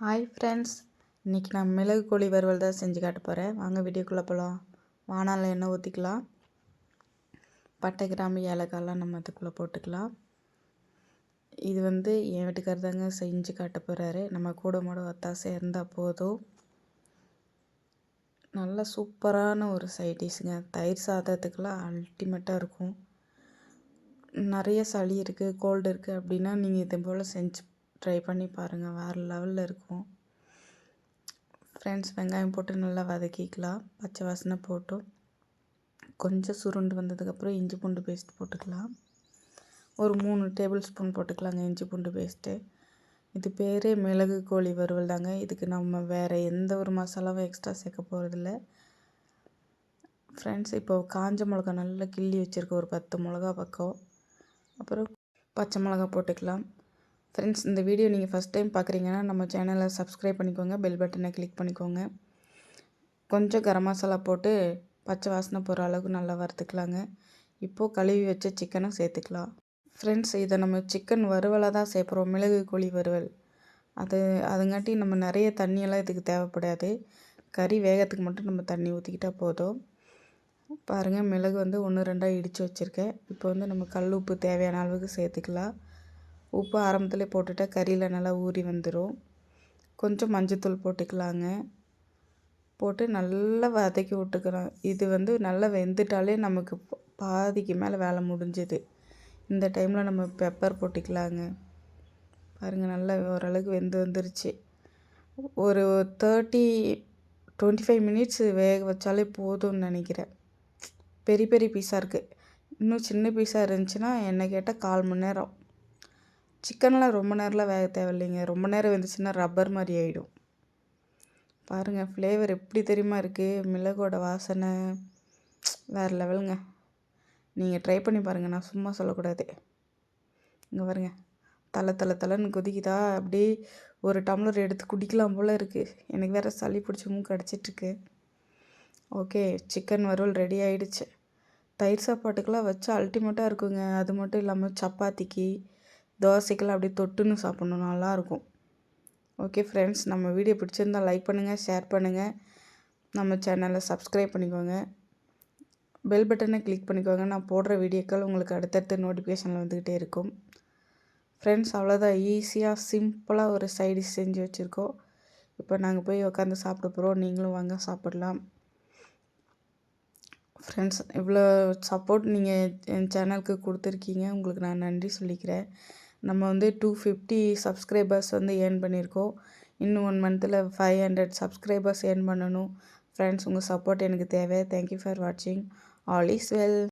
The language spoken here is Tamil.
ஹாய் ஃப்ரெண்ட்ஸ் இன்றைக்கி நான் மிளகு கோழி வறுவல் தான் செஞ்சு காட்ட போகிறேன் வாங்க வீடியோக்குள்ளே போகலாம் வானால் எண்ணெய் ஊற்றிக்கலாம் பட்டை கிராம்பு ஏலக்காயெலாம் நம்ம அதுக்குள்ளே போட்டுக்கலாம். இது வந்து என் வீட்டுக்காரர் தாங்க செஞ்சு காட்ட போகிறாரு நம்ம கூட மாட ஒத்தாசை இருந்தால் போதும். நல்ல சூப்பரான ஒரு சைட் டிஷ்ஷுங்க. தயிர் சாதத்துக்கெலாம் அல்டிமேட்டாக இருக்கும். நிறைய சளி இருக்குது கோல்டு இருக்குது அப்படின்னா நீங்கள் இதே போல் செஞ்சு ட்ரை பண்ணி பாருங்கள் வேறு லெவலில் இருக்கும். ஃப்ரெண்ட்ஸ் வெங்காயம் போட்டு நல்லா வதக்கிக்கலாம். பச்சை வாசனை போட்டும். கொஞ்சம் சுருண்டு வந்ததுக்கப்புறம் இஞ்சி பூண்டு பேஸ்ட் போட்டுக்கலாம். ஒரு மூணு டேபிள் ஸ்பூன் போட்டுக்கலாங்க இஞ்சி பூண்டு பேஸ்ட்டு இது பேரே மிளகு கோழி வறுவல் தாங்க. இதுக்கு நம்ம வேறு எந்த ஒரு மசாலாவும் எக்ஸ்ட்ரா சேர்க்க போகிறதில்ல ஃப்ரெண்ட்ஸ் இப்போ காஞ்ச மிளகா நல்லா கிள்ளி வச்சுருக்கோம் ஒரு பத்து மிளகா பக்கம். அப்புறம் பச்சை மிளகா போட்டுக்கலாம். ஃப்ரெண்ட்ஸ் இந்த வீடியோ நீங்கள் ஃபஸ்ட் டைம் பார்க்குறீங்கன்னா நம்ம சேனலை சப்ஸ்கிரைப் பண்ணிக்கோங்க பெல் பட்டனை கிளிக் பண்ணிக்கோங்க. கொஞ்சம் கரம் மசாலா போட்டு பச்சை வாசனை போகிற அளவுக்கு நல்லா வறுத்துக்கலாங்க. இப்போது கழுவி வச்ச சிக்கனை சேர்த்துக்கலாம். ஃப்ரெண்ட்ஸ் இதை நம்ம சிக்கன் வறுவலாக தான் சேர்க்குறோம் மிளகு கோழி வறுவல். அது அதுங்காட்டி நம்ம நிறைய தண்ணியெல்லாம் இதுக்கு தேவைப்படாது. கறி வேகத்துக்கு மட்டும் நம்ம தண்ணி ஊற்றிக்கிட்டால் போதும். பாருங்கள் மிளகு வந்து ஒன்று ரெண்டாக இடித்து வச்சுருக்கேன். இப்போ வந்து நம்ம கல் உப்பு தேவையான அளவுக்கு சேர்த்துக்கலாம். உப்பு ஆரம்பத்தில் போட்டுவிட்டா கறியில் நல்லா ஊறி வந்துடும் கொஞ்சம் மஞ்சத்தூள் போட்டுக்கலாங்க. போட்டு நல்லா வதக்கி விட்டுக்கிறோம். இது வந்து நல்லா வெந்துட்டாலே நமக்கு பாதிக்கு மேலே வேலை முடிஞ்சுது. இந்த டைமில் நம்ம பெப்பர் போட்டுக்கலாங்க. பாருங்கள் நல்லா ஓரளவுக்கு வெந்து வந்துருச்சு. ஒரு தேர்ட்டி டுவெண்ட்டி ஃபைவ் மினிட்ஸ் வேக வச்சாலே போதும்னு நினைக்கிறேன். பெரிய பெரிய பீஸாக இருக்குது இன்னும் சின்ன பீஸாக இருந்துச்சுன்னா என்னை கேட்டால் கால் மணி நேரம். சிக்கன்லாம் ரொம்ப நேரம்லாம் வேக தேவையில்லைங்க. ரொம்ப நேரம் வெந்துச்சுன்னா ரப்பர் மாதிரி ஆகிடும் பாருங்கள் ஃப்ளேவர் எப்படி தெரியுமா இருக்குது மிளகோட வாசனை. வேறு லெவலுங்க நீங்கள் ட்ரை பண்ணி பாருங்கள் நான் சும்மா சொல்லக்கூடாது. இங்கே பாருங்க. தலை தலை தலைன்னு கொதிக்குதா? அப்படியே ஒரு டம்ளர் எடுத்து குடிக்கலாம் போல் இருக்குது எனக்கு வேறு சளி பிடிச்சமும் மூக்கு அடிச்சிட்ருக்கு ஓகே சிக்கன் வறுவல் ரெடி ஆகிடுச்சு தயிர் சாப்பாட்டுக்கெலாம் வச்சு அல்டிமேட்டாக இருக்குங்க. அது மட்டும் இல்லாமல் சப்பாத்திக்கு தோசைக்கெல்லாம் அப்படியே தொட்டுன்னு சாப்பிட்ணும் நல்லாயிருக்கும். ஓகே ஃப்ரெண்ட்ஸ் நம்ம வீடியோ பிடிச்சிருந்தால் லைக் பண்ணுங்கள் ஷேர் பண்ணுங்கள் நம்ம சேனலை சப்ஸ்கிரைப் பண்ணிக்கோங்க. பெல் பட்டனை கிளிக் பண்ணிக்கோங்க. நான் போடுற வீடியோக்கள் உங்களுக்கு அடுத்தடுத்த நோட்டிஃபிகேஷனில் வந்துக்கிட்டே இருக்கும். ஃப்ரெண்ட்ஸ் அவ்வளோதான் ஈஸியாக சிம்பிளாக ஒரு சைடு செஞ்சு வச்சுருக்கோம். இப்போ நாங்கள் போய் உட்காந்து சாப்பிட போகிறோம் நீங்களும் வாங்க சாப்பிடலாம். ஃப்ரெண்ட்ஸ் இவ்வளோ சப்போர்ட் நீங்கள் என் சேனலுக்கு கொடுத்துருக்கீங்க. உங்களுக்கு நான் நன்றி சொல்லிக்கிறேன். நம்ம வந்து டூ ஃபிஃப்டி சப்ஸ்கிரைபர்ஸ் வந்து ஏர்ன் பண்ணியிருக்கோம். இன்னும் ஒன் மந்த்தில் ஃபைவ் ஹண்ட்ரட் சப்ஸ்கிரைபர்ஸ் ஏர்ன் பண்ணணும். ஃப்ரெண்ட்ஸ் உங்கள் சப்போர்ட் எனக்கு தேவை. தேங்க்யூ ஃபார் வாட்சிங் ஆல் இஸ் வெல்